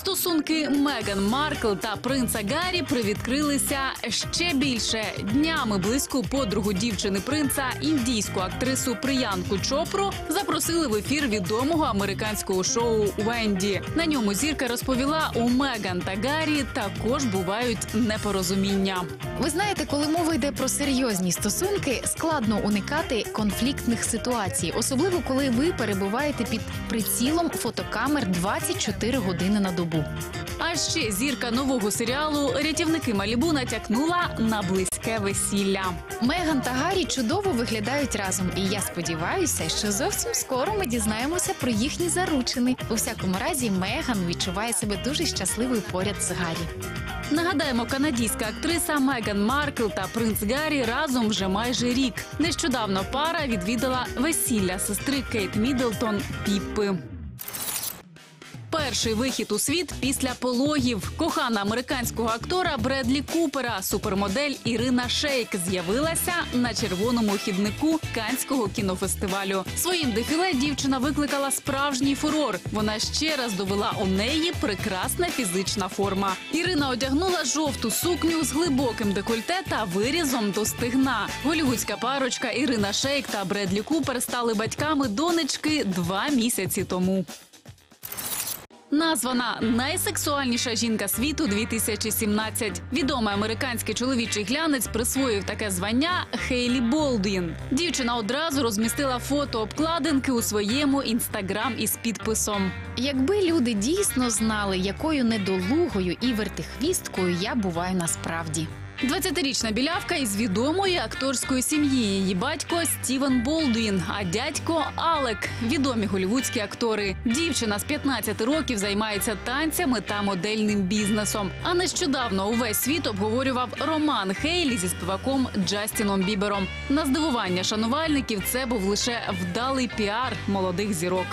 Стосунки Меган Маркл та принца Гаррі привідкрилися ще більше. Днями близьку подругу дівчини принца, індійську актрису Приянку Чопру, запросили в ефір відомого американського шоу Венді. На ньому зірка розповіла, у Меган та Гаррі також бувають непорозуміння. Ви знаєте, коли мова йде про серйозні стосунки, складно уникати конфліктних ситуацій, особливо коли ви перебуваєте під прицілом фотокамер 24 години на добу. А ще зірка нового серіалу Рятівники Малібу натякнула на близьке весілля. Меган та Гаррі чудово виглядають разом, і я сподіваюся, що зовсім скоро ми дізнаємося про їхні заручини. У всякому разі, Меган відчуває себе дуже щасливою поряд з Гаррі. Нагадаємо, канадійська актриса Меган Маркл та принц Гаррі разом вже майже рік. Нещодавно пара відвідала весілля сестри Кейт Міддлтон Піппи. Перший вихід у світ після пологів. Кохана американського актора Бредлі Купера, супермодель Ірина Шейк з'явилася на червоному хіднику Канського кінофестивалю. Своїм дефіле дівчина викликала справжній фурор. Вона ще раз довела у неї прекрасна фізична форма. Ірина одягнула жовту сукню з глибоким декольте та вирізом до стегна. Голівудська парочка Ірина Шейк та Бредлі Купер стали батьками донечки два місяці тому. Названа найсексуальніша жінка світу 2017. Відомий американський чоловічий глянець присвоїв таке звання Хейлі Болдуін. Дівчина одразу розмістила фото обкладинки у своєму інстаграм із підписом. Якби люди дійсно знали, якою недолугою і вертихвісткою я буваю насправді. 20-річна білявка із відомої акторської сім'ї. Її батько Стівен Болдуін, а дядько Алек відомі голівудські актори. Дівчина з 15 років займається танцями та модельним бізнесом. А нещодавно увесь світ обговорював роман Хейлі зі співаком Джастіном Бібером. На здивування шанувальників це був лише вдалий піар молодих зірок.